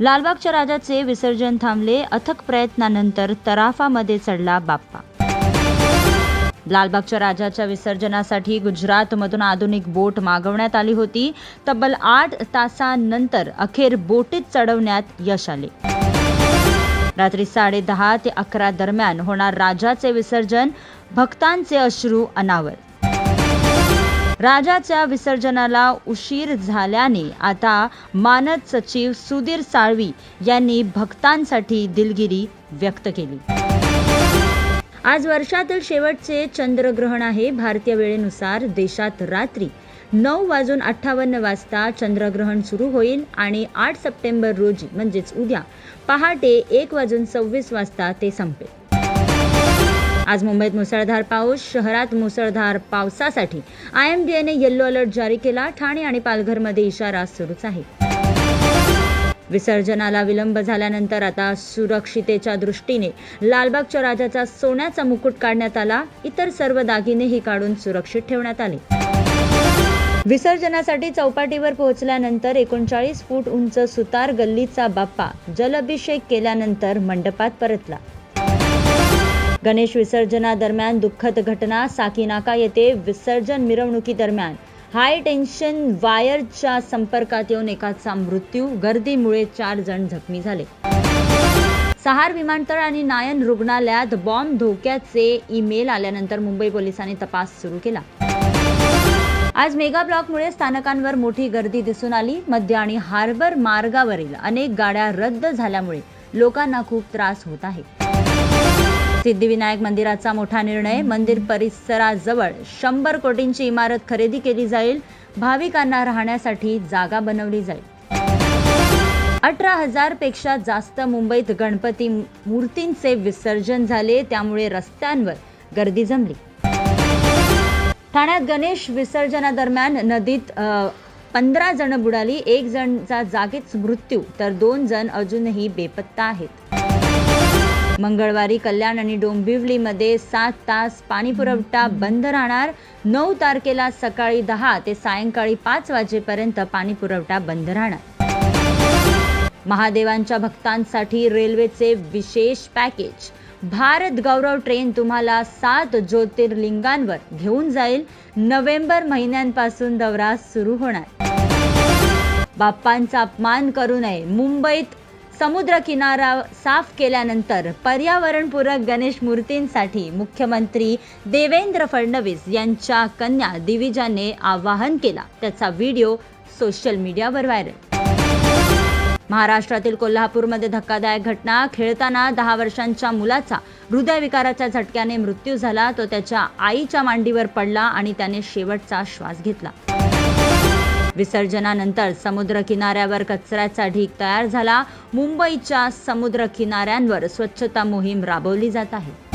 लालबागच्या राजाचे विसर्जन थांबले. अथक प्रयत्नानंतर तराफामध्ये चढला बाप्पा. लालबागच्या राजाच्या विसर्जनासाठी गुजरातमधून आधुनिक बोट मागवण्यात आली होती. तब्बल आठ तासांनंतर अखेर बोटीत चढवण्यात यश आले. रात्री साडेदहा ते अकरा दरम्यान होणार राजाचे विसर्जन. भक्तांचे अश्रू अनावर. राजाच्या विसर्जनाला उशीर झाल्याने आता मानद सचिव सुधीर साळवी यांनी भक्तांसाठी दिलगिरी व्यक्त केली. आज वर्षातील शेवटचे चंद्रग्रहण आहे. भारतीय वेळेनुसार देशात रात्री नऊ वाजून अठ्ठावन्न वाजता चंद्रग्रहण सुरू होईल आणि आठ सप्टेंबर रोजी म्हणजेच उद्या पहाटे एक वाजून सव्वीस वाजता ते संपेल. आज मुंबईत मुसळधार पाऊस शहरात मुसळधार पावसासाठी. आय एम डी एने येल्लो अलर्ट जारी केला. ठाणे आणि पालघरमध्ये इशारा सुरूच आहे. विसर्जनाला विलंब झाल्यानंतर आता सुरक्षितेच्या दृष्टीने लालबागच्या राजाचा सोन्याचा मुकुट काढण्यात आला. इतर सर्व दागिनेही काढून सुरक्षित ठेवण्यात आले. विसर्जनासाठी चौपाटीवर पोहोचल्यानंतर एकोणचाळीस फूट उंच सुतार गल्लीचा बाप्पा जलअभिषेक केल्यानंतर मंडपात परतला. गणेश विसर्जनादरम्यान दुःखद घटना साकीनाका येथे विसर्जन मिरवणुकीदरम्यान हाय टेन्शन वायरच्या संपर्कात येऊन एकाचा मृत्यू गर्दीमुळे चार जण जखमी झाले. सहार विमानतळ आणि नायन रुग्णालयात बॉम्ब धोक्याचे ईमेल आल्यानंतर मुंबई पोलिसांनी तपास सुरू केला. आज मेगा ब्लॉकमुळे स्थानकांवर मोठी गर्दी दिसून आली. मध्य आणि हार्बर मार्गावरील अनेक गाड्या रद्द झाल्यामुळे लोकांना खूप त्रास होत आहे. सिद्धिविनायक मंदिराचा मोठा निर्णय. मंदिर परिसराजवळ शंभर कोटींची इमारत खरेदी केली जाईल. भाविकांना राहण्यासाठी जागा बनवली जाईल. अठरा हजारपेक्षा जास्त मुंबईत गणपती मूर्तींचे विसर्जन झाले. त्यामुळे रस्त्यांवर गर्दी जमली. ठाण्यात गणेश विसर्जनादरम्यान नदीत पंधरा जण बुडाली. एक जणचा जागीच मृत्यू तर दोन जण अजूनही बेपत्ता आहेत. मंगळवारी कल्याण आणि डोंबिवलीमध्ये सात तास पाणी पुरवठा बंद राहणार. नऊ तारखेला सकाळी दहा ते सायंकाळी पाच वाजेपर्यंत पाणी पुरवठा बंद राहणार. महादेवांच्या भक्तांसाठी रेल्वेचे विशेष पॅकेज. भारत गौरव ट्रेन तुम्हाला सात ज्योतिर्लिंगांवर घेऊन जाईल. नोव्हेंबर महिन्यांपासून दौरा सुरू होणार. बाप्पांचा अपमान करू नये. मुंबईत समुद्र किनारा साफ केल्यानंतर पर्यावरणपूरक गणेश मूर्तींसाठी मुख्यमंत्री देवेंद्र फडणवीस यांच्या कन्या दिविजाने आवाहन केला. त्याचा व्हिडिओ सोशल मीडियावर व्हायरल. महाराष्ट्रातील कोल्हापूरमध्ये धक्कादायक घटना. खेळताना दहा वर्षांच्या मुलाचा हृदयविकाराच्या झटक्याने मृत्यू झाला. तो त्याच्या आईच्या मांडीवर पडला आणि त्याने शेवटचा श्वास घेतला. विसर्जनानंतर समुद्र किनाऱ्यावर कचऱ्याचा ढीग तयार झाला. मुंबईच्या समुद्र किनाऱ्यांवर स्वच्छता मोहीम राबवली जात आहे.